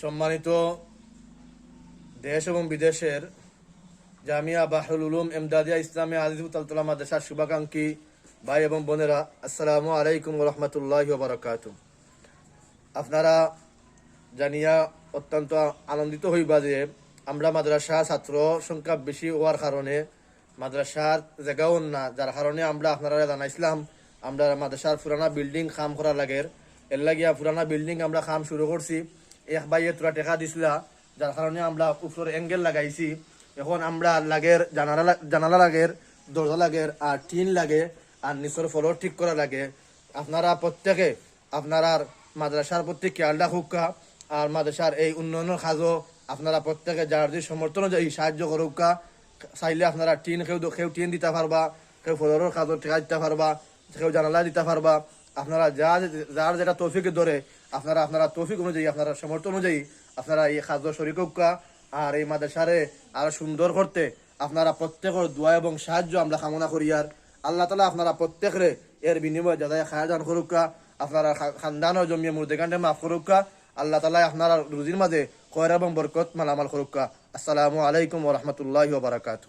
সম্মানিত দেশ এবং বিদেশের জামিয়া বাহরুল উলুম, এমদাদিয়া ইসলামী আজিজুতালতুল্লাহ মাদ্রাসার শুভাকাঙ্ক্ষী ভাই এবং বোনেরা, আসসালামু আলাইকুম রহমতুল্লাহ বারকাত আপনারা জানিয়া অত্যন্ত আনন্দিত হইবা যে আমরা মাদ্রাসা ছাত্র সংখ্যা বেশি হওয়ার কারণে মাদ্রাসার জায়গাও না, যার কারণে আমরা আপনারা জানাইছিলাম, আমরা মাদ্রাসার পুরানা বিল্ডিং খাম করা লাগের। এর লাগিয়া পুরানা বিল্ডিং আমরা খাম শুরু করছি। এক বাইয়ে তোরা টেকা দিছিলা, যার কারণে আমরা উপরের অ্যাঙ্গেল লাগাইছি। এখন আমরা লাগের জানালা জানালা লাগের, দরজা লাগের, আর টিন লাগে, আর নিচের ফ্লোর ঠিক করা লাগে। আপনারা প্রত্যেকে আপনারা মাদ্রাসার প্রতি খেয়াল রাখুকা, আর মাদ্রাসার এই উন্নয়নের কাজও আপনারা প্রত্যেকে যার যে সমর্থন অনুযায়ী সাহায্য করুকা। চাইলে আপনারা টিন কেউ কেউ টিন দিতে পারবা কেউ ফ্লোরের কাজও টেকা দিতে পারবা কেউ জানালা দিতে পারবা। আপনারা যা যার যেটা তৌফিকে ধরে আপনারা আপনারা তৌফিক অনুযায়ী, আপনারা সমর্থন অনুযায়ী আপনারা এই খাদ্য শরিকা আর এই মাদ্রাসারে আরও সুন্দর করতে আপনারা প্রত্যেকের দোয়া এবং সাহায্য আমরা কামনা করি আর। আল্লাহ তালা আপনারা প্রত্যেকরে এর বিনিময়ে যাদের খায়াদান করুকা আপনারা খানদানও জমিয়ে মুর্দেকান্ডে মাফ করুকা আল্লাহ তালা আপনারা রুজির মাঝে কয়রা এবং বরকত মালামাল করুকা আসসালামু আলাইকুম ওরহমতুল্লাহ বারাকাতু